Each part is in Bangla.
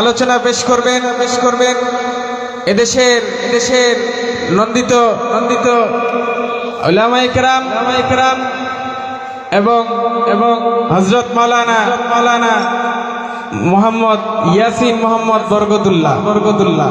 আলোচনা পেশ করবেন পেশ করবেন। এদেশের এদেশের নন্দিত নন্দিত ওলামাইকরাম এবং এবং হজরত মাওলানা মাওলানা মোহাম্মদ ইয়াসিন মোহাম্মদ বরগদুল্লাহ বরকতুল্লাহ।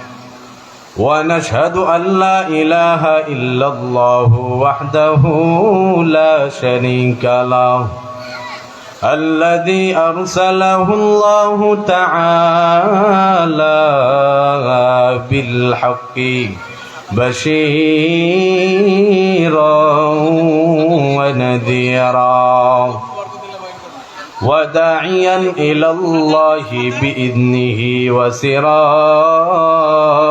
ونشهد أن لا إله إلا الله وحده لا شريك له الذي أرسله الله تعالى بالحق بشيرا ونذيرا وداعيا إلى الله بإذنه وسراجا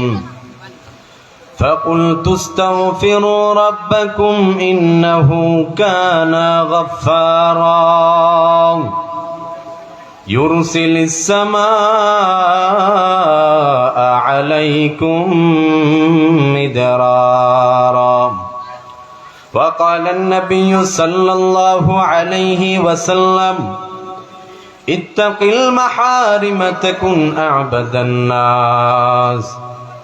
فقلت استغفروا ربكم إنه كان غفارا. يرسل السماء عليكم مدرارا. وقال النبي صلى الله عليه وسلم اتق المحارم تكن أعبد الناس.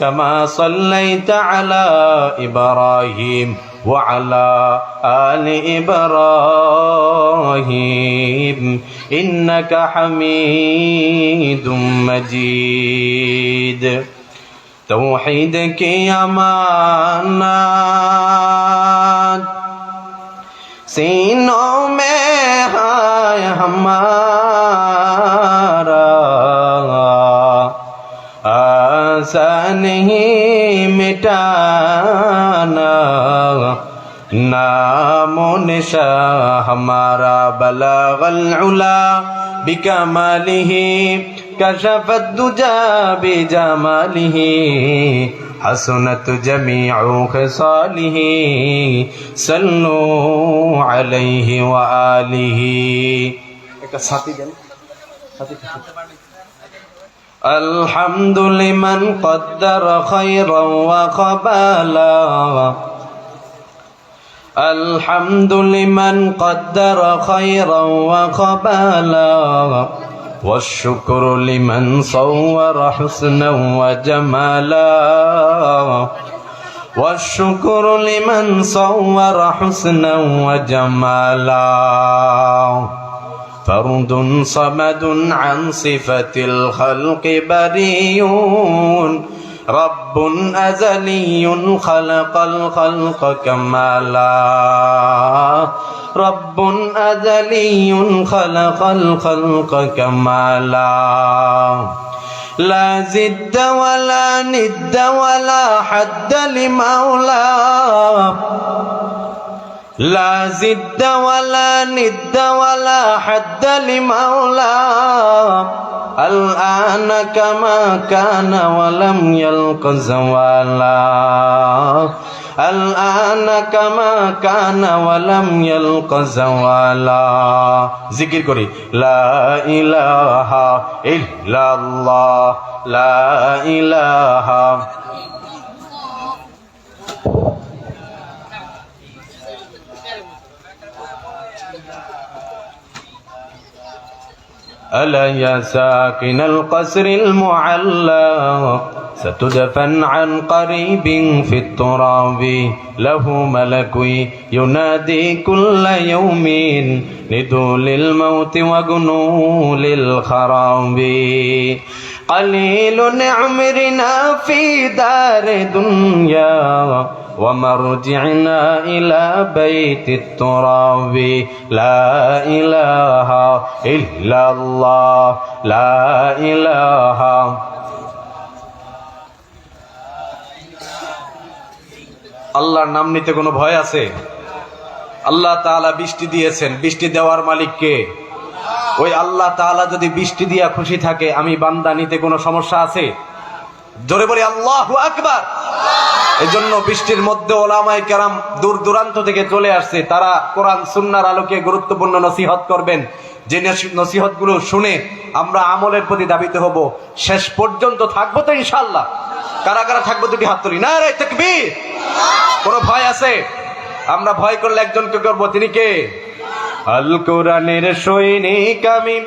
كما صليت على إبراهيم وعلى آل إبراهيم. إنك حميد مجيد. توحيدك يا امانت سينو میں ہے ہمارا आशा नहीं मिटाना नाम नशा हमारा बलागल उला बिकमालिही كشف الدجى بجماله حسنت جميع خصاله صلوا عليه وآله الحمد لمن قدر خيرا وقبالا. الحمد لمن قدر خيرا وقبالا. والشكر لمن صور حسنا وجمالا. والشكر لمن صور حسنا وجمالا. فرد صمد عن صفة الخلق بريون. رب أزلي خلق الخلق كمالا رب أزلي خلق الخلق كمالا لا. زد ولا ند ولا حد لمولاه لا زد ولا ند ولا حد لمولاه الآن كما كان ولم يلق زوالا. الآن كما كان ولم يلق زوالا. ذكر করি لا إله إلا الله. لا إله ألا يا ساكن القصر المعلى؟ ستدفن عن قريب في التراب. له ملك ينادي كل يوم لدول الموت وجنول الخراب. قليل عمرنا في دار دنيا. ومرجعنا إلى بيت التراب لا إله إلا الله لا إله আল্লাহর নাম নিতে কোনো ভয় আছে আল্লাহ তাআলা বৃষ্টি দিয়েছেন বৃষ্টি দেওয়ার মালিককে ওই আল্লাহ তাআলা যদি বৃষ্টি দিয়া খুশি থাকে আমি বান্দা নিতে কোনো সমস্যা আছে জোরে বলি, আল্লাহ আকবার! এই জন্য বৃষ্টির মধ্যে ওলামাই কেরাম দূর দূরান্ত থেকে চলে আসছে। তারা কোরআন, সুন্নার আলোকে গুরুত্বপূর্ণ নসিহত করবেন। যে নসিহতগুলো শুনে আমরা আমলের প্রতি দাবিত হব। শেষ পর্যন্ত থাকব তো ইনশাল্লাহ কারা কারা থাকব দুটি হাত তুলি। না রে, তাকবীর! কোনো ভয় আছে? আমরা ভয় করলে একজনকে করব। তিনি কে? আল কোরআনের সৈনিক আমি।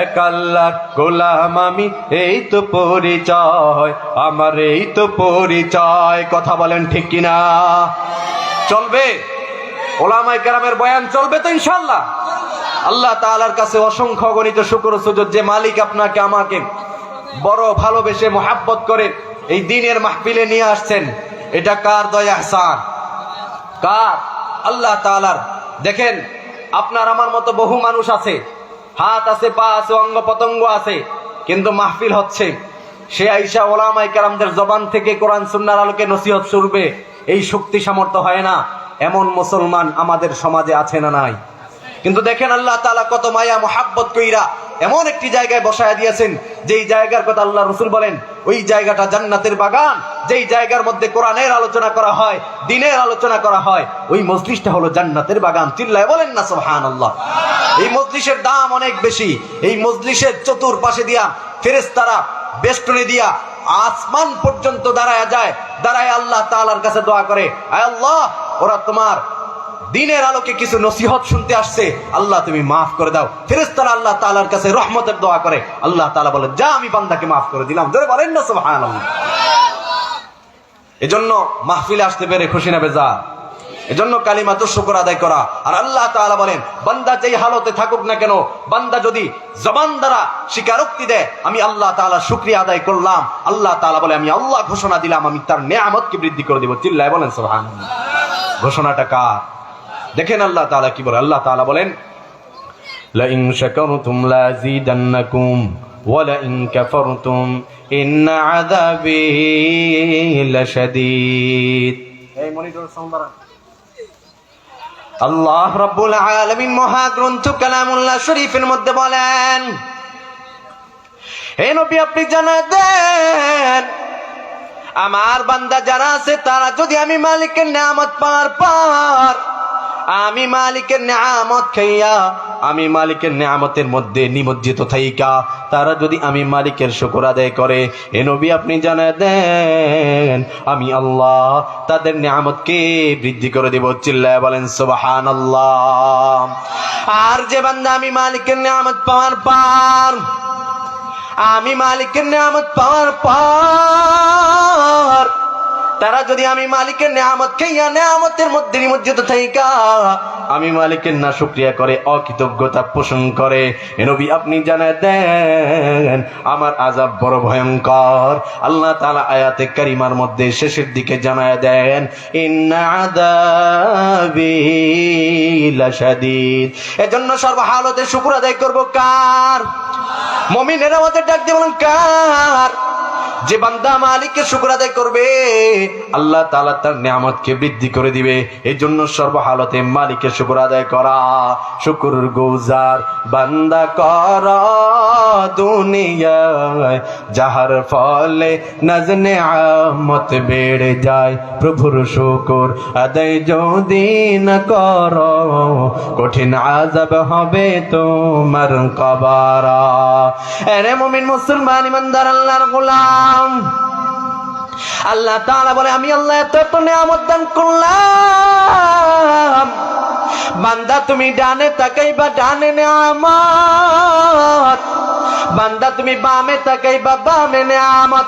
এক আল্লাহর গোলাম আমি, এই তো পরিচয়, আমার এই তো পরিচয়। কথা বলেন ঠিক কিনা? চলবে? ওলামাই কেরামের বয়ান চলবে তো ইনশাল্লাহ আল্লাহ তাআলার কাছে অসংখ্য গণিত শুক্র সুযোগ যে মালিক আপনাকে, আমাকে বড় ভালোবেসে মোহাব্বত করে এই দিনের মাহফিলে নিয়ে আসছেন, এটা কার দয়া হাসান কার? আল্লাহ তাআলার। দেখেন, আপনার আমার মতো বহু মানুষ আছে হাত আছে, পা আছে, অঙ্গ পতঙ্গ আছে, কিন্তু মাহফিল হচ্ছে। সে আইসা ওলামাই কালামদের জবান থেকে কোরআন সুন্নার আলোকে নসিহত শুরবে। এই শক্তি সামর্থ্য হয় না। এমন মুসলমান আমাদের সমাজে আছে না নাই? কিন্তু দেখেন আল্লাহ তালা কত মায়া, মোহাব্বত কইরা এমন একটি জায়গায় বসায় দিয়েছেন, যেই জায়গার কথা আল্লাহ রসুল বলেন, ওই জায়গাটা জান্নাতের বাগান, যেই জায়গার মধ্যে কোরআনের আলোচনা করা হয়, দিনের আলোচনা করা হয়, ওই মজলিসটা হলো জান্নাতের বাগান। চিল্লায় বলেন না সুবহান আল্লাহ এই মজলিসের দাম অনেক বেশি। এই মজলিসের চতুর্পাশে দিয়া ফেরেশতারা বেষ্টনী দিয়া আসমান পর্যন্ত দাঁড়ায় যায়। দাঁড়ায় আল্লাহ তাআলার কাছে দোয়া করে, আয় আল্লাহ, ওরা তোমার দিনের আলোকে কিছু নসিহত শুনতে আসছে, আল্লাহ তুমি মাফ করে দাও। ফেরেস্তারা আল্লাহ তাআলার কাছে রহমতের দোয়া করে। আল্লাহ তাআলা বলে, যা আমি বান্দাকে মাফ করে দিলাম। ধরে বলেন না, সুবহানাল্লাহ। এজন্য মাহফিলে আসতে পেরে খুশি নেবে যা এজন্য কালিমা তো শুকর আদায় করা। আর আল্লাহ তাআলা বলেন, বান্দা যেই হালতে থাকুক না কেন, বান্দা যদি জবান দ্বারা স্বীকারোক্তি দেয়, আমি আল্লাহ তাআলা শুক্রিয়া আদায় করলাম। আল্লাহ তাআলা বলে, আমি আল্লাহ ঘোষণা দিলাম, আমি তার নেয়ামতকে বৃদ্ধি করে দিব। চিল্লায় বলেন, সুবহানাল্লাহ। ঘোষণাটা কার? দেখেন আল্লাহ তাআলা কি বলে আল্লাহ তাআলা বলেন لئن شكرتم لازيدنكم ولئن كفرتم إن عذابي لشديد এই মনিটর সাউন্ড আল্লাহ রাব্বুল আলামিন মহাগ্রন্থ কালামুল্লাহ শরীফের মধ্যে বলেন হে নবী আপনি জানা দেন আমার বান্দা যারা আছে তারা যদি আমি মালিকের নামত পার পার আমি মালিকের নিয়ামত খাইয়া, আমি মালিকের নিয়ামতের মধ্যে নিমজ্জিত থাইকা। তারা যদি আমি মালিকের শুকর আদায় করে এ নবী আপনি জানা দেন, আমি আল্লাহ তাদের নিয়ামতকে বৃদ্ধি করে দেব। চিল্লায় বলেন সুবাহান আল্লাহ আর যে বান্দা আমি মালিকের নিয়ামত পাওয়ার পার আমি মালিকের নিয়ামত পাওয়ার পর তারা যদি আমি মালিকের নেয়ামত খাইয়া নেয়ামতের মধ্যে নিমজ্জিত থাইকা, আমি মালিকের না শুক্রিয়া করে, অকৃতজ্ঞতা পোষণ করে। নবী আপনি জানায় দেন, আমার আজাব বড় ভয়ঙ্কর। আল্লাহ তাআলা আয়াতে কারিমার মধ্যে শেষের দিকে জানায় দেন এজন্য সর্বহালতে শুকর আদায় করব কার? মমিনেরা আমাদের ডাক দিয়ে কার? যে বান্দা মালিকের শুক্র আদায় করবে, আল্লাহ তাআলা তার নিয়ামতকে বৃদ্ধি করে দিবে। এই জন্য সর্বহালতে মালিকের শুক্র আদায় করা শুকুর গুজার বান্দা কর যাহার ফলে নজনে আমত বেড়ে যায়। প্রভুর শুকুর আদায় যদি না কর, কঠিন আজাব হবে তোমার কবারা। এরে মুমিন মুসলমান, ইমানদার, আল্লাহর গোলাম। আল্লাহ তাআলা বলে, আমি আল্লাহ এত এত নিয়ামত দান করলাম। বান্দা, তুমি ডানে তাকাইবা, ডানে নিয়ামত। বান্দা, তুমি বামে তাকাইবা, বামে নিয়ামত।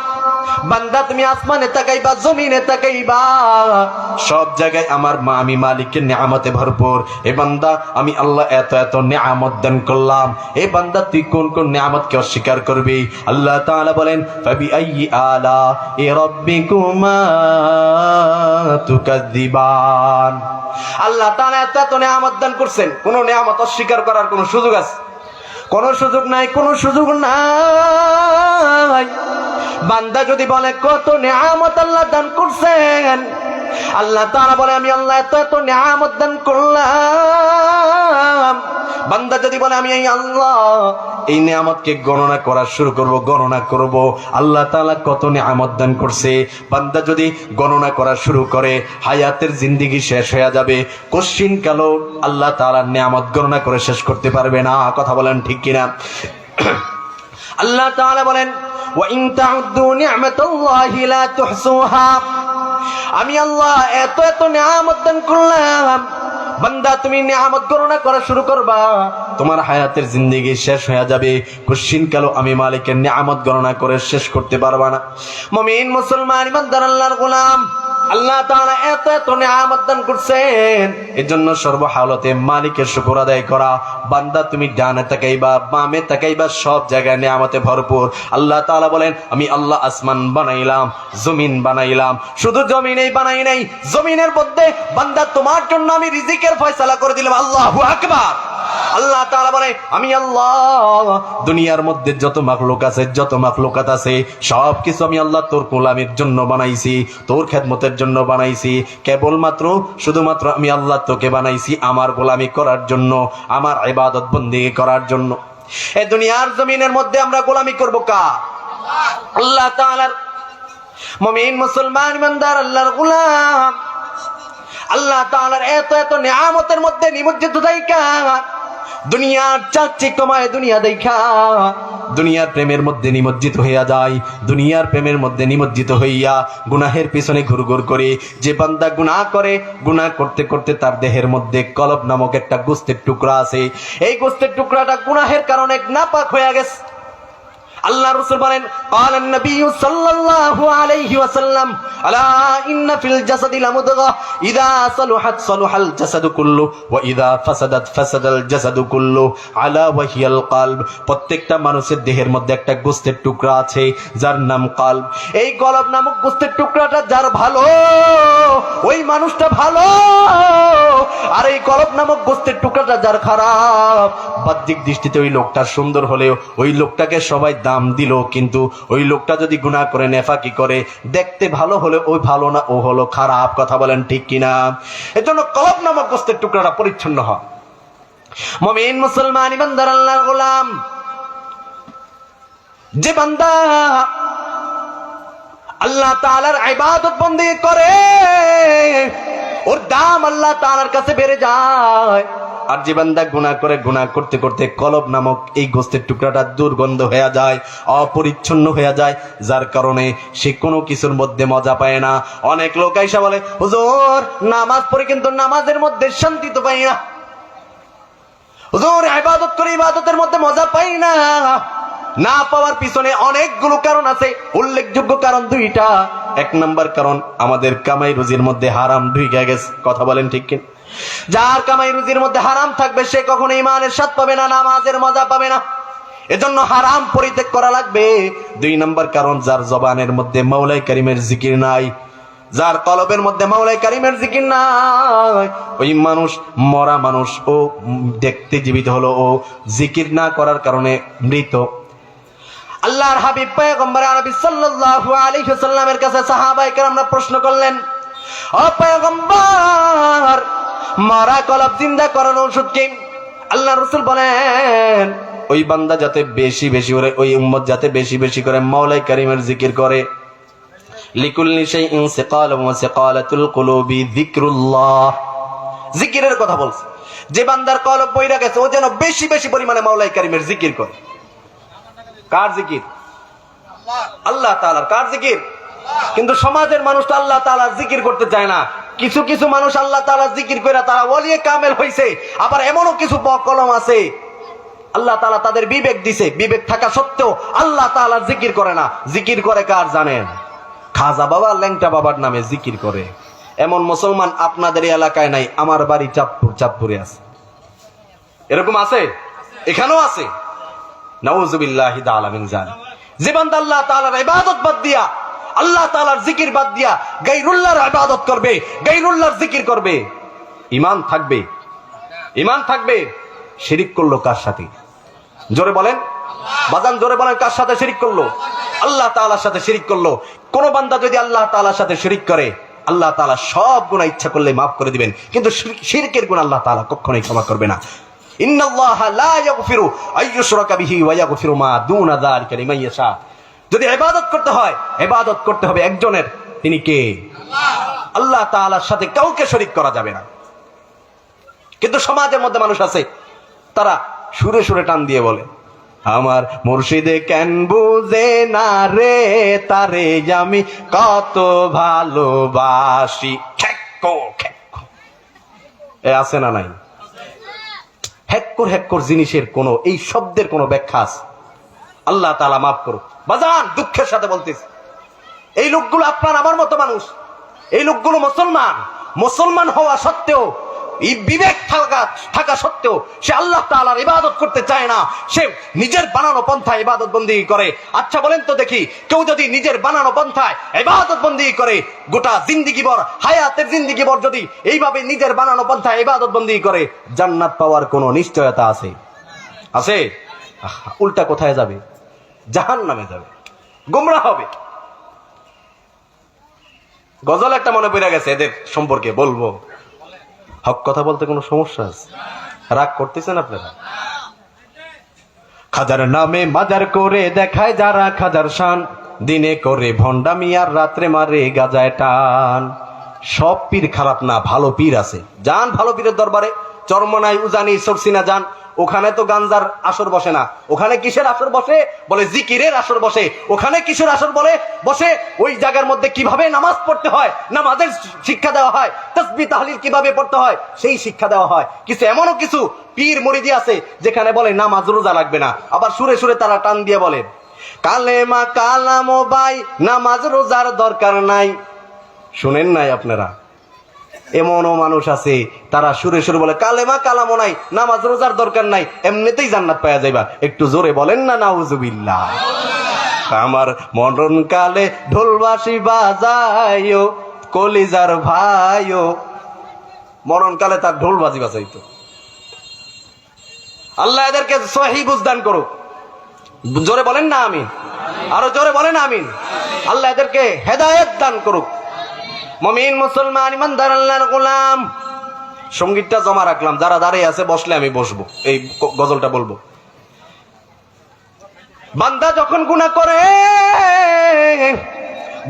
বান্দা, তুমি আসমানে তাকাইবা, জমিনে তাকাইবা। সব জায়গায় আমার মা, আমি মালিকের নিয়ামতে ভরপুর। এ বান্দা, আমি আল্লাহ এত এত নিয়ামত দান করলাম। এ বান্দা, তুই কোন কোন নিয়ামতকে অস্বীকার করবি? আল্লাহ তাআলা বলেন ফাবি আইয়ি আলা এ রাব্বিকুমা তুকাদ্দিবান আল্লাহ তাআলা এত এত নিয়ামত দান করছেন। কোন নিয়ামত অস্বীকার করার কোন সুযোগ আছে? কোন সুযোগ নাই, কোন সুযোগ নাই। বান্দা যদি বলে, কত নিয়ামত আল্লাহ দান করছেন? আল্লাহ তারা বলে, আমি আল্লাহ এত এত নিয়ামত দান করলাম। বান্দা যদি বলে, আমি এই আল্লাহ, এই নিয়ামতকে গণনা করা শুরু করব, গণনা করব, আল্লাহ তাআলা কত নিয়ামত দান করছে? বান্দা যদি গণনা করা শুরু করে, হায়াতের জিন্দিগি শেষ হয়ে যাবে। কশ্চিন কালো আল্লাহ তাআলা নিয়ামত গণনা করে শেষ করতে পারবে না। কথা বলেন ঠিক কিনা? আল্লাহ তাআলা বলেন ওয়া ইন তাউদ্দু নি'মাতাল্লাহি লা তুহসুহা আমি আল্লাহ এত এত নিয়ামত দান করলাম। বান্দা, তুমি নিয়ামত গণনা করা শুরু করবা। তোমার হায়াতের জিন্দগি শেষ হয়ে যাবে। কুশ্চিন কালো আমি মালিকের নিয়ামত গণনা করে শেষ করতে পারবা না। মমিন, মুসলমান, ইমানদার, আল্লাহর গোলাম। আল্লাহ তাআলা এত এত নিয়ামত দান করছেন। জন্য সর্বহালতে মালিকের শুকর আদায় করা। বান্দা, তুমি ডানে তাকাইবা, বামে তাকাইবা, সব জায়গায় নিয়ামতে ভরপুর। আল্লাহ তাআলা বলেন, আমি আল্লাহ আসমান বানাইলাম, জমিন বানাইলাম। শুধু জমিনেই বানাই নাই, জমিনের মধ্যে বান্দা, তোমার জন্য আমি রিজিকের ফয়সালা করে দিলাম। আল্লাহু আকবার! আল্লাহ তাআলা বলে, আমি আল্লাহ, দুনিয়ার মধ্যে যত মাখলুক আছে, যত মাখলুকাত আছে সব কিছু আমি আল্লাহ তোর গোলামের জন্য বানাইছি, তোর খেদমতের জন্য বানাইছি। কেবলমাত্র, শুধুমাত্র আমি আল্লাহ তোকে বানাইছি আমার গোলামি করার জন্য, আমার ইবাদত বন্দিগি করার জন্য। এ দুনিয়ার জমিনের মধ্যে আমরা গোলামি করব কা আল্লাহ তাআলার মুমিন, মুসলমান, ইমানদার, আল্লাহর গোলাম। আল্লাহ তাআলার এত এত নিয়ামতের মধ্যে নিমজ্জিত থাইকা দুনিয়ার চাকচিক্যময় দুনিয়া দেখা। দুনিয়ার প্রেমের মধ্যে নিমজ্জিত হইয়া যায়। দুনিয়ার প্রেমের মধ্যে নিমজ্জিত হইয়া গুনাহের পিছনে ঘুরঘুর করে। যে বান্দা গুনাহ করে, গুনাহ করতে করতে তার দেহের মধ্যে কলব নামক একটা গোস্তের টুকরা আছে। এই গোস্তের টুকরাটা গুনাহের কারণে নাপাক হয়ে গেছে। আল্লাহ রসুল বলেন قال النبي صلى الله عليه وسلم الا ان في الجسد لمضغه اذا صلحت صلح الجسد كله واذا فسدت فسد الجسد كله على وهي القلب প্রত্যেকটা মানুষের দেহের মধ্যে একটা গোস্তের টুকরা আছে যার নাম কলব এই কলব নামক গোস্তের টুকরাটা যার ভালো ওই মানুষটা ভালো আর এই কলব নামক গোস্তের টুকরাটা যার খারাপ বাহ্যিক দৃষ্টিতে ওই লোকটা সুন্দর হলেও ওই লোকটাকে সবাই দাম দিল, কিন্তু ওই লোকটা যদি গুণা করে, নেফাকি করে, দেখতে ভালো হলে ওই ভালো না, ও হলো খারাপ। কথা বলেন ঠিক কিনা? এজন্য কলব নামক গোস্তের টুকরাটা পরিচ্ছন্ন হয় মমিন, মুসলমান, ইমানদার, আল্লাহর গোলাম। যে বান্দা আল্লাহ তাআলার ইবাদত বন্দী করে, ওর দাম আল্লাহ তালার কাছে বেড়ে যায়। আর যে বান্দা গুনাহ করে, গুনাহ করতে করতে কলব নামক এই গোস্তের টুকরাটা দুর্গন্ধ হয়ে যায়, অপরিচ্ছন্ন হয়ে যায়, যার কারণে সে কোনো কিছুর মধ্যে মজা পায় না। অনেক লোক আইসা বলে, হুজুর, নামাজ পড়ে কিন্তু নামাজের মধ্যে শান্তি তো পাই না। হুজুর, ইবাদত করে ইবাদতের মধ্যে মজা পাই না। না পাওয়ার পিছনে অনেকগুলো কারণ আছে। উল্লেখযোগ্য কারণ দুইটা। এক নাম্বার কারণ, আমাদের কামাই রুজির মধ্যে হারাম ঢুইকা গেছে। কথা বলেন ঠিক কিনা? যার কামাই রুজির মধ্যে হারাম থাকবে, সে কখনো ইমানের স্বাদ পাবে না, নামাজের মজা পাবে না। এজন্য হারাম পরিত্যাগ করা লাগবে। দুই নম্বর কারণ, যার জবানের মধ্যে মাওলাই করিমের জিকির নাই, যার কলবের মধ্যে মাওলাই কারিমের জিকির নাই, ওই মানুষ মরা মানুষ, ও দেখতে জীবিত হলো, ও জিকির না করার কারণে মৃত। আল্লাহর হাবিব পয়গম্বর আরবি সাল্লাল্লাহু আলাইহি সাল্লামের কাছে সাহাবায়ে কেরামরা প্রশ্ন করলেন, ও পয়গম্বর মারা কলব জিন্দা করার ওষুধ কি? আল্লাহ রাসূল বলেন, ওই বান্দা যাতে বেশি বেশি করে, ওই উম্মত যাতে বেশি বেশি করে মাওলাই কারিমের জিকির করে। জিকিরের কথা বলছে। যে বান্দার যেন বেশি বেশি পরিমাণে মাওলাই কারিমের জিকির করে। কার জিকির? আল্লাহ কার জিকির? কিন্তু সমাজের মানুষ তো আল্লাহ জিকির করতে চায় না। কিছু কিছু মানুষ আল্লাহ তাআলার জিকির করে, তারা ওলিয়ে কামেল হইছে। আবার এমনও কিছু কলম আছে। আল্লাহ তালা তাদের বিবেক দিছে। বিবেক থাকা সত্ত্বেও আল্লাহ তাআলার জিকির করে না। জিকির করে কার জানেন? খাজা বাবা ল্যাংটা বাবার নামে জিকির করে। এমন মুসলমান আপনাদের এলাকায় নাই, আমার বাড়ি চাঁদপুর, চাঁদপুরে আছে। এরকম আছে? এখানেও আছে। নাউজুবিল্লাহি তাআলা মিন জালিক যে বান্দা আল্লাহ তাআলার ইবাদত বাদ দিয়া আল্লাহ তাআলার জিকির বাদ দিয়া গাইরুল্লাহর ইবাদত করবে গায়রুল্লাহর জিকির করবে। ইমান থাকবে। ইমান থাকবে। শিরিক করল কার সাথে? জোরে বলেন। বাজান, জোরে বলেন কার সাথে শিরিক করল? আল্লাহ তালার সাথে শিরিক করল। কোন বান্দা যদি আল্লাহ তাআলার সাথে শিরিক করে, আল্লাহ তাআলা সব গুনাহ ইচ্ছা করলে মাফ করে দিবেন। কিন্তু শির- শিরকের গুণ আল্লাহ তালা কখনোই ক্ষমা করবে না। ইন্নাল্লাহ লা ইয়াগফিরু আইয়ুশরাকা বিহি ওয়া ইয়াগফিরু মা দুনা যালিকা লিমান ইয়াশা। যদি ইবাদত করতে হয়, ইবাদত করতে হবে একজনের। তিনি কে? আল্লাহ তাআলার সাথে কাউকে শরীক করা যাবে না। কিন্তু সমাজের মধ্যে মানুষ আছে, তারা সুরে সুরে টান দিয়ে বলে, আমার মুর্শিদে কেন বুঝে না রে? তারে আমি কত ভালোবাসি। এ আছে না নাই? হ্যাক্কর হ্যাক্কর জিনিসের কোন, এই শব্দের কোনো ব্যাখ্যা আছে। আল্লাহ তালা মাফ করো বাজান দুঃখের সাথে বলতেছি। এই লোকগুলো আপনার আমার মতো মানুষ। এই লোকগুলো মুসলমান। মুসলমান হওয়া সত্ত্বেও বিবেক থাকা থাকা সত্ত্বেও সে আল্লাহ তাআলার ইবাদত করতে চায় না। সে নিজের বানানো পন্থায় ইবাদত বন্দি করে। আচ্ছা বলেন তো দেখি, কেউ যদি নিজের বানানো পন্থায় ইবাদত বন্দি করে, গোটা জিন্দিগি বর হায়াতের জিন্দিগি বর যদি এইভাবে নিজের বানানো পন্থায় ইবাদত বন্দি করে, জান্নাত পাওয়ার কোনো নিশ্চয়তা আছে? আছে? উল্টা কোথায় যাবে? জাহান নামে যাবে। গোমরা হবে। গজল একটা মনে পড়ে গেছে, এদের সম্পর্কে বলব। হক কথা বলতে কোনো সমস্যা আছে? রাগ করতেছেন আপনারা? খাজার নামে মাজার করে দেখায় যারা খাজার শান। দিনে করে ভণ্ডামি আর রাত্রে মারে গাজায় টান। সব পীর খারাপ না, ভালো পীর আছে। যান ভালো পীরের দরবারে চরমনাই উজানি সরসিনা যান। ওখানে তো গাঞ্জার আসর বসে না। ওখানে কিসের আসর বসে? বলে জিকিরের আসর বসে। ওখানে কিসের আসর বলে? বসে ওই জায়গার মধ্যে কীভাবে নামাজ পড়তে হয়? নামাজের শিক্ষা দেওয়া হয়। তসবি তাহলিল কীভাবে পড়তে হয়? সেই শিক্ষা দেওয়া হয়। কিছু এমনও কিছু পীর মরিদি আছে, যেখানে বলে, নামাজ রোজা লাগবে না। আবার সুরে সুরে তারা টান দিয়ে বলে, কালেমা কালামো বাই, নামাজ রোজার দরকার নাই। শুনেন নাই আপনারা। এমনও মানুষ আছে, তারা সুরে সুরে বলে, কালেমা কালামো নাই, নামাজ রোজার দরকার নাই, এমনিতেই জান্নাত পাওয়া যাইবা। একটু জোরে বলেন না, নাউজুবিল্লাহ। আমার মরণ কালে ঢোলবাসি বাজাইও, কলিজার ভাইও, মরণ কালে তার ঢোল বাজি বাজাইতো। আল্লাহ এদেরকে সহি বুঝদান করুক। জোরে বলেন না, আমিন। আরও জোরে বলেন আমিন। আল্লাহ এদেরকে হেদায়েত দান করুক। মমিন মুসলমান, ইমানদার আল্লাহর গোলাম। সঙ্গীতটা জমা রাখলাম, যারা দাঁড়িয়ে আছে, বসলে আমি বসবো। এই গজলটা বলব। বান্দা যখন গুনাহ করে,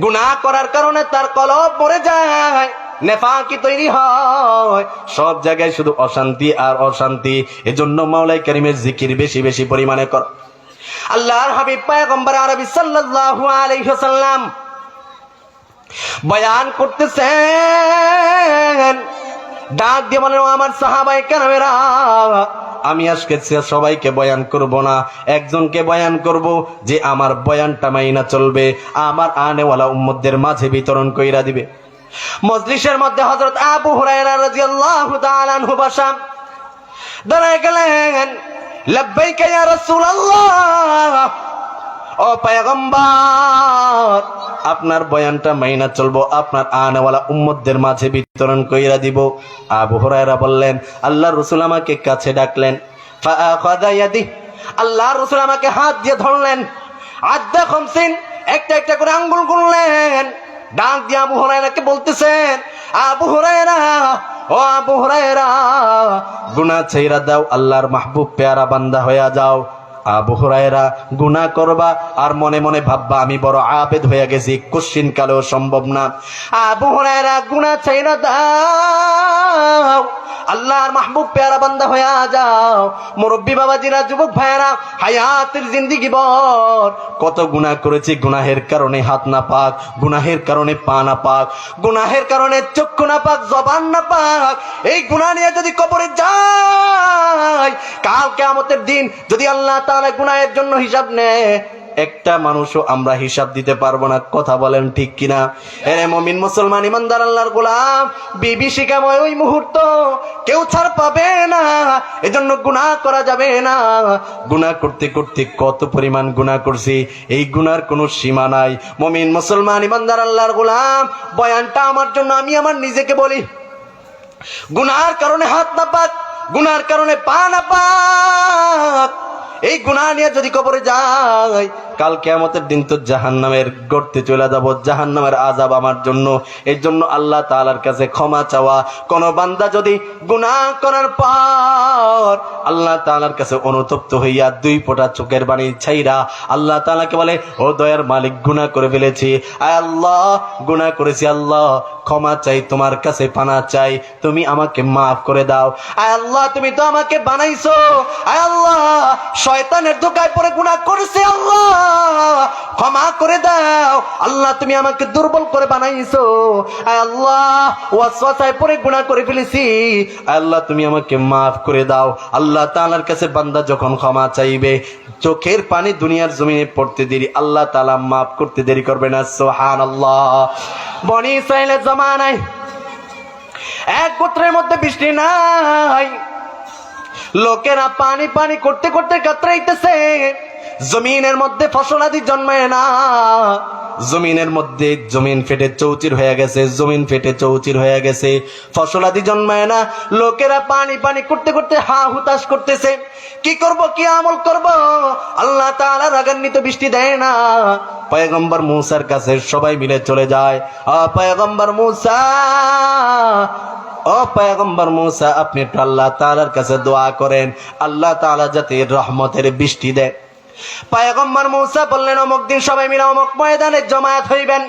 গুনাহ করার কারণে তার কলব মরে যায়, নেফাকি তৈরি হয়। সব জায়গায় শুধু অশান্তি আর অশান্তি। এজন্য মাওলাই কারিমের জিকির বেশি বেশি পরিমাণে কর। আল্লাহর হাবিব, পায়গম্বর আরবি সাল্লাল্লাহু আলাইহি ওয়াসাল্লাম বয়ান করতেছেন। ডাক দিয়ে বলেন আমার সাহাবাই কেরামেরা, আমি আজকে সবাইকে বয়ান করব না। একজনকে বয়ান করব যে আমার বয়ানটা মাইনা চলবে, আমার আনেওয়ালা উম্মতদের মাঝে বিতরণ কইরা দিবে। মজলিসের মধ্যে হজরত আবু হুরায়রা দাঁড়ায় গেলেন, লব্বাইকা ও পয়গম্বর আপনার বয়ানটা মাইনা চলবো, আপনার আনেওয়ালা উম্মতদের মাঝে বিতরণ কইরা দিব। আবু হুরায়রা বললেন, আল্লাহ রসুল আমাকে কাছে ডাকলেন। আল্লাহ রসুল আমাকে হাত দিয়ে ধরলেন। আদ্দা খমসিন, একটা একটা করে আঙ্গুল গুনলেন। ডাক দিয়ে আবু হুরায়রাকে বলতেছেন, আবু হুরায়রা, ও আবু হুরায়রা, গুনাহ ছাইরা দাও, আল্লাহর মাহবুব পেয়ারা বান্দা হইয়া যাও। আবু হুরায়রা গুনাহ করবা আর মনে মনে ভাববা, আমি বড় আবেদ হয়ে গেছি, কোশ্চিন কালেও সম্ভব না। আবু হুরায়রা চাই না দাও। আল্লাহর মাহবুব পেয়ারা বান্দা হয়ে যাও। মুরব্বী বাবাজিরা, যুবক ভাইয়েরা, হায়াতের জিন্দিগি বর। কত গুনাহ করেছি, গুনাহের কারণে হাত না পাক, গুনাহের কারণে পা না পাক, গুনাহের কারণে চক্ষু না পাক, জবান না পাক এই গুনাহ নিয়ে যদি কবরে যায়, কাল কেয়ামতের দিন যদি আল্লাহ তাআলা গুনাহের জন্য হিসাব নেয়, একটা মানুষও আমরা হিসাব দিতে পারব না। কথা বলেন ঠিক কিনা? এরে মমিন, মুসলমান, ইমানদার, আল্লাহর গোলাম বিভীষিকাময় ওই মুহূর্ত কেউ ছাড় পাবে না। এজন্য গুনাহ করা যাবে না। গুনাহ করতে করতে কত পরিমাণ গুনাহ করছি, এই গুনার কোনো সীমা নাই। মমিন, মুসলমান, ইমানদার, আল্লাহর গোলাম, বয়ানটা আমার জন্য, আমি আমার নিজেকে বলি। গুনার কারণে হাত না পাক, গুনার কারণে পা না পাক। এই গুণা নিয়ে যদি কবরে যাই কাল কেয়ামতের দিন তো জাহান নামের গড়তে চলে যাব জাহান নামের আজাব আমার জন্য। এই জন্য আল্লাহ তাআলার কাছে ক্ষমা চাওয়া। কোন বান্দা যদি গুনাহ করার পর আল্লাহ তাআলার কাছে অনুতপ্ত হইয়া দুই ফোঁটা চোখের বাণী ছাইরা আল্লাহ তাআলাকে বলে, ও দয়ার মালিক, গুনাহ করে ফেলেছি। আয় আল্লাহ, গুনাহ করেছি আল্লাহ। ক্ষমা চাই, তোমার কাছে পানা চাই। তুমি আমাকে মাফ করে দাও। আয় আল্লাহ, তুমি তো আমাকে বানাইছো। আয় আল্লাহ, শয়তানের ধোকায় পরে গুনাহ করেছে আল্লাহ। ক্ষমা করে দাও। আল্লাহ, তুমি আমাকে দুর্বল করে বানাইছো। আল্লাহ, ওয়াসওয়াসায় পড়ে গুনাহ করে ফেলেছি। আল্লাহ, তুমি আমাকে মাফ করে দাও। আল্লাহ তাআলার কাছে বান্দা যখন ক্ষমা চাইবে, চোখের পানি দুনিয়ার জমিনে পড়তে দেরি। আল্লাহ তাআলা মাফ করতে দেরি করবে না, সুবহানাল্লাহ। বনি ইসরাইলের জমানায় এক গোত্রের মধ্যে বৃষ্টি নাই। লোকেরা পানি পানি করতে করতে কাতরাইতেছে। জমিনের মধ্যে ফসল আদি জন্মায় না। জমিনের মধ্যে জমিন ফেটে চৌচির হয়ে গেছে, জমিন ফেটে চৌচির হয়ে গেছে, ফসল আদি জন্মায় না। লোকেরা পানি পানি করতে করতে হা হুতাশ করতেছে। কি করব, কি আমল করব? আল্লাহ তাআলা রাগান্বিত বৃষ্টি দেয় না। পয়গম্বর মূসার কাছে সবাই মিলে চলে যায়। আ পয়গম্বর মূসা ও মুসা, আপনি একটু আল্লাহ তাআলার কাছে দোয়া করেন। আল্লাহ তাআলা যাতে রহমতের বৃষ্টি দেয়। পয়গম্বর মুসা বললেন, অমুক দিন সবাই মিলে অমুক ময়দানে জমায়েত হইবেন।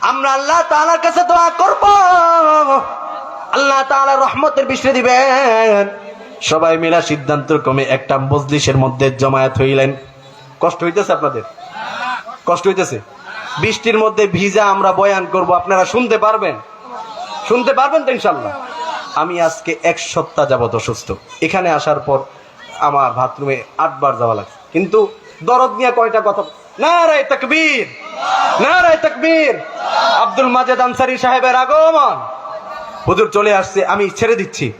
আমরা আল্লাহ তাআলার কাছে দোয়া করব। আল্লাহ তাআলা রহমতের বৃষ্টি দিবেন। সবাই মিলা সিদ্ধান্ত ক্রমে একটা মজলিসের মধ্যে জমায়েত হইলেন। কষ্ট হইতেছে আপনাদের? কষ্ট হইতেছে? বৃষ্টির মধ্যে ভিজা আমরা বয়ান করব, আপনারা শুনতে পারবেন? শুনতে পারবেন তো ইনশাল্লাহ আমি আজকে এক সপ্তাহ যাবত অসুস্থ। এখানে আসার পর আমার বাথরুমে আটবার যাওয়া লাগছে। কিন্তু দরদ নিয়ে কয়টা কথা না রায় তকবীর! না রায় তকবীর! আব্দুল মাজেদ আনসারি সাহেবের আগমন! হুজুর চলে আসছে, আমি ছেড়ে দিচ্ছি।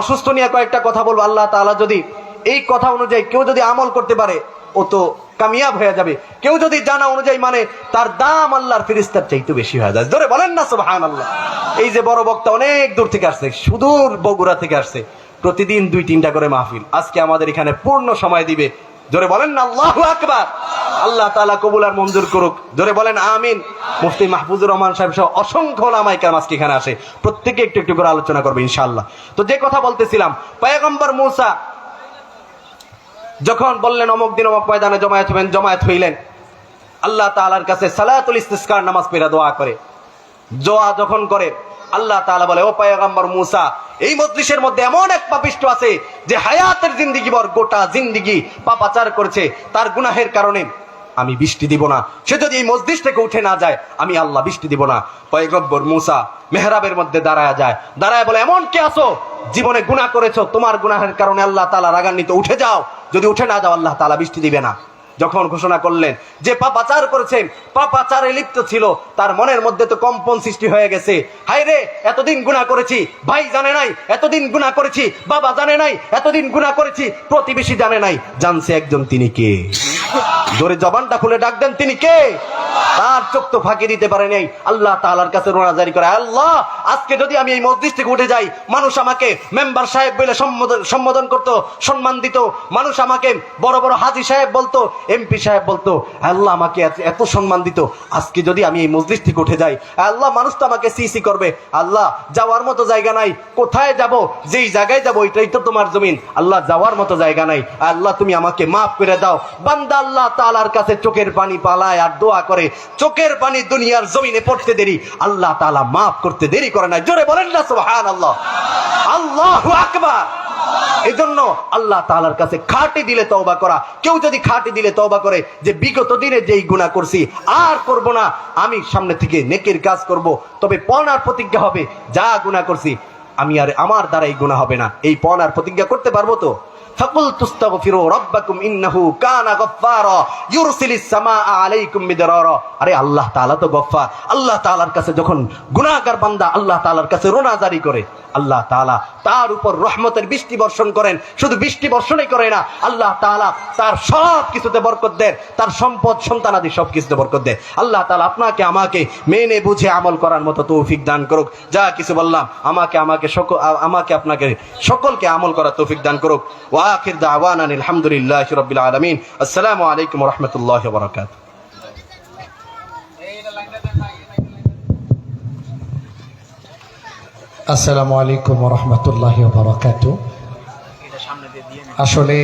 অসুস্থ নিয়ে কয়েকটা কথা বলব। আল্লাহ তাআলা যদি এই কথা অনুযায়ী কেউ যদি আমল করতে পারে, ও তো কামিয়াব হয়ে যাবে। কেউ যদি জানা অনুযায়ী মানে তার দাম আল্লাহর ফিরিস্তার চাইতে বেশি হয়ে যায়। ধরে বলেন না সুবহান আল্লাহ এই যে বড় বক্তা অনেক দূর থেকে আসছে, সুদূর বগুড়া থেকে আসছে। প্রতিদিন দুই তিনটা করে মাহফিল। আজকে আমাদের এখানে পূর্ণ সময় দিবে। জোরে বলেন না, আল্লাহ আকবার। আল্লাহ তাআলা কবুল আর মঞ্জুর করুক। জোরে বলেন আমিন। মুফতি মাহফুজুর রহমান সাহেব সহ অসংখ্য ওলামায়ে কেরাম আজকে এখানে আসে। প্রত্যেকে একটু একটু করে আলোচনা করবে ইনশাল্লাহ তো যে কথা বলতেছিলাম, পয়গম্বর মূসা যখন বললেন, অমুক দিন অমুক ময়দানে জমায়েত হবেন, জমায়েত হইলেন। আল্লাহ তালার কাছে সালাতুল ইস্তিস্কার নামাজ পেরা দোয়া করে। জোয়া যখন করে, আল্লাহ তালা বলে, ও পায়গাম্বর মুসা, এই মজলিসের মধ্যে এমন এক পাপিষ্ট আছে যে হায়াতের জিন্দিগি বর গোটা জিন্দিগি পাপাচার করছে। তার গুনাহের কারণে আমি বৃষ্টি দিব না। সে যদি এই মসজিদ থেকে উঠে না যায়, আমি আল্লাহ বৃষ্টি দিব না। পয়গব্বর মুসা মেহরাবের মধ্যে দাঁড়ায় যায়। দাঁড়ায় বলে, এমন কে আসো জীবনে গুনাহ করেছ, তোমার গুনাহের কারণে আল্লাহ তালা রাগান্বিত। উঠে যাও। যদি উঠে না যাও, আল্লাহ তালা বৃষ্টি দিবে না। যখন ঘোষণা করলেন যে পাপাচার করেছেন পাপাচারে লিপ্ত ছিল, তার মনের মধ্যে তো কম্পন সৃষ্টি হয়ে গেছে। হাই রে, এতদিন গুণা করেছি, ভাই জানে নাই, এতদিন গুণা করেছি, বাবা জানে নাই, এতদিন গুণা করেছি, প্রতিবেশী জানে নাই। জানছে একজন তিনি কে? জোরে জবানটা খুলে ডাক দেন তিনি কে? তার চোখ তো ফাঁকি দিতে পারে নাই। আল্লাহ তাআলার কাছে রোনাজারি করে, আল্লাহ, আজকে যদি আমি এই মসজিদ থেকে উঠে যাই, মানুষ আমাকে মেম্বার সাহেব বলে সম্বোধন করতো, সম্মান দিত। মানুষ আমাকে বড় বড় হাজি সাহেব বলতো, এমপি সাহেব বলতো, আল্লাহ আমাকে এত সম্মান দিত। আজকে যদি আমি এই মসজিদ থেকে উঠে যাই, আল্লাহ, মানুষ তো আমাকে সিসি করবে। আল্লাহ, যাওয়ার মতো জায়গা নাই। কোথায় যাব? যেই জায়গায় যাব এটাই তো তোমার জমিন। আল্লাহ, যাওয়ার মতো জায়গা নাই। আল্লাহ, তুমি আমাকে মাফ করে দাও। বান্দা আল্লাহ তাআলার কাছে চোখের পানি পালায় আর দোয়া করে, চোখের পানি দুনিয়ার জমিনে পড়তে দেরি। আল্লাহ তাআলা মাফ করতে দেরি করে না জোরে বলেন না, সুবহানাল্লাহ। আল্লাহু আকবার। এই জন্য আল্লাহ তাআলার কাছে খাটি দিলে তওবা করা। কেউ যদি খাটি দিলে তওবা করে যে, বিগত দিনে যেই গুনাহ করছি, আর করব না। আমি সামনে থেকে নেকের কাজ করব। তবে পনার প্রতিজ্ঞা হবে। যা গুনাহ করছি, আমি আর আমার দ্বারা এই গুনাহ হবে না। এই পনার প্রতিজ্ঞা করতে পারব তো? আরে আল্লাহ তাআলা তো গফফার। আল্লাহ তাআলার কাছে যখন গুনাহগার বান্দা আল্লাহ তাআলার কাছে করে, আল্লাহ তাআলা তার উপর রহমতের বৃষ্টি বর্ষণ করেন। শুধু বৃষ্টি বর্ষণই করে না, আল্লাহ তাআলা তার সব কিছুতে বরকত দেন, তার সম্পদ সন্তানাদি সব কিছুতে বরকত দেন। আল্লাহ তাআলা আপনাকে, আমাকে মেনে বুঝে আমল করার মতো তৌফিক দান করুক। যা কিছু বললাম, আমাকে আমাকে সকল, আমাকে আপনাকে সকলকে আমল করার তৌফিক দান করুক। ওয়া আখির দাওয়ানা আলহামদুলিল্লাহি রাব্বিল আলামিন আসসালামু আলাইকুম ওয়া রাহমাতুল্লাহি ওয়া বারাকাতুহু আসসালামু আলাইকুম রহমতুল্লাহ বারাকাতু আসলে